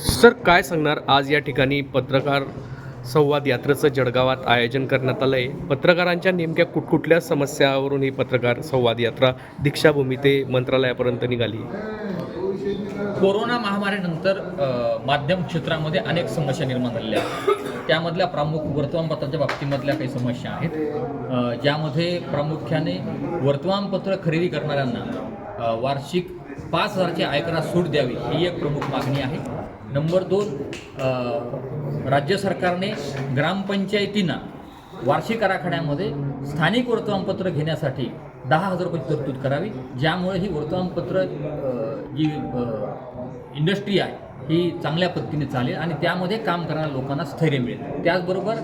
Sir काय सांगणार? आज या ठिकाणी पत्रकार संवाद यात्रेचं जळगावात आयोजन करण्यात आलं आहे पत्रकारांच्या नेमक्या कुठकुठल्या समस्यावरून ही पत्रकार संवाद यात्रा दीक्षाभूमी ते मंत्रालयापर्यंत निघाली. कोरोना महामारीनंतर माध्यम क्षेत्रामध्ये अनेक समस्या निर्माण झालेल्या आहेत. त्यामधल्या प्रमुख वर्तमानपत्राच्या बाबतीमधल्या काही समस्या आहेत. ज्यामध्ये प्रामुख्याने वर्तमानपत्र खरेदी करणाऱ्यांना वार्षिक पाच हजारची आयकरात सूट द्यावी ही एक प्रमुख मागणी आहे. नंबर दोन राज्य सरकारने ग्रामपंचायतींना वार्षिक आराखड्यामध्ये स्थानिक वर्तमानपत्र घेण्यासाठी दहा हजार रुपयाची तरतूद करावी. ज्यामुळे ही वर्तमानपत्र जी इंडस्ट्री आहे ही चांगल्या पद्धतीने चालेल आणि त्यामध्ये काम करणाऱ्या लोकांना स्थैर्य मिळेल. त्याचबरोबर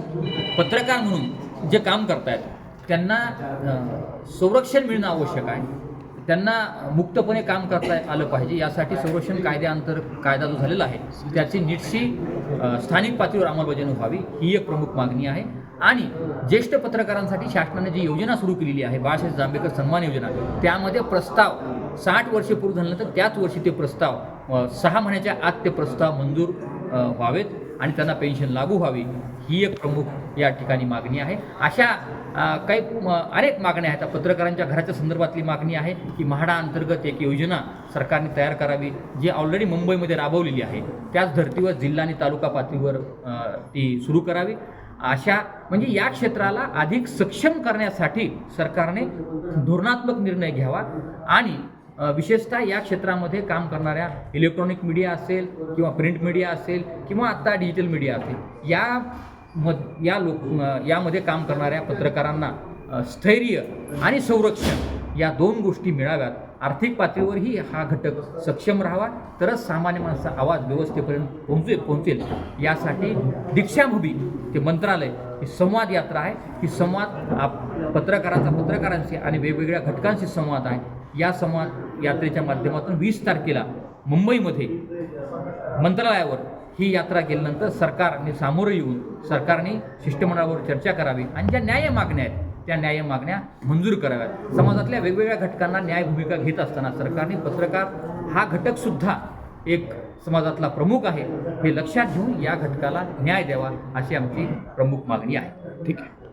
पत्रकार म्हणून जे काम करतायत त्यांना संरक्षण मिळणं आवश्यक आहे. त्यांना मुक्तपणे काम करता आलं पाहिजे. यासाठी संरक्षण कायद्याअंतर कायदा जो झालेला आहे त्याची नीटशी स्थानिक पातळीवर अंमलबजावणी व्हावी ही एक प्रमुख मागणी आहे. आणि ज्येष्ठ पत्रकारांसाठी शासनाने जी योजना सुरू केलेली आहे बाळासाहेब जांभेकर सन्मान योजना त्यामध्ये प्रस्ताव साठ वर्षे पूर्ण झाल्यानंतर त्याच वर्षी ते प्रस्ताव सहा महिन्याच्या आत ते प्रस्ताव मंजूर व्हावेत. आणि त्यांना पेन्शन लागू व्हावी ही एक प्रमुख या ठिकाणी मागणी आहे. अशा काही अनेक मागण्या आहेत. पत्रकारांच्या घराच्या संदर्भातली मागणी आहे की म्हाडा अंतर्गत एक योजना सरकारने तयार करावी जी ऑलरेडी मुंबईमध्ये राबवलेली आहे. त्याच धर्तीवर जिल्हा आणि तालुका पातळीवर ती सुरू करावी. अशा म्हणजे या क्षेत्राला अधिक सक्षम करण्यासाठी सरकारने धोरणात्मक निर्णय घ्यावा आणि विशेषतः या क्षेत्रामध्ये काम करणाऱ्या इलेक्ट्रॉनिक मीडिया असेल किंवा प्रिंट मीडिया असेल किंवा आत्ता डिजिटल मीडिया असेल या मध या लोक यामध्ये काम करणाऱ्या पत्रकारांना स्थैर्य आणि संरक्षण या दोन गोष्टी मिळाव्यात. आर्थिक पातळीवरही हा घटक सक्षम राहावा. तरच सामान्य माणसाचा आवाज व्यवस्थेपर्यंत पोहोचेल पोहोचेल. यासाठी दीक्षाभूमी ते मंत्रालय ही संवाद यात्रा आहे. ही संवाद आप पत्रकाराचा पत्रकारांशी आणि वेगवेगळ्या घटकांशी संवाद आहे. या संवाद यात्रेच्या माध्यमातून वीस तारखेला मुंबईमध्ये मंत्रालयावर ही यात्रा गेल्यानंतर सरकारने सामोरं येऊन सरकारने शिष्टमंडळावर चर्चा करावी आणि ज्या न्याय मागण्या आहेत त्या न्याय मागण्या मंजूर कराव्यात. समाजातल्या वेगवेगळ्या घटकांना न्याय भूमिका घेत असताना सरकारने पत्रकार हा घटकसुद्धा एक समाजातला प्रमुख आहे हे लक्षात घेऊन या घटकाला न्याय द्यावा अशी आमची प्रमुख मागणी आहे. ठीक आहे.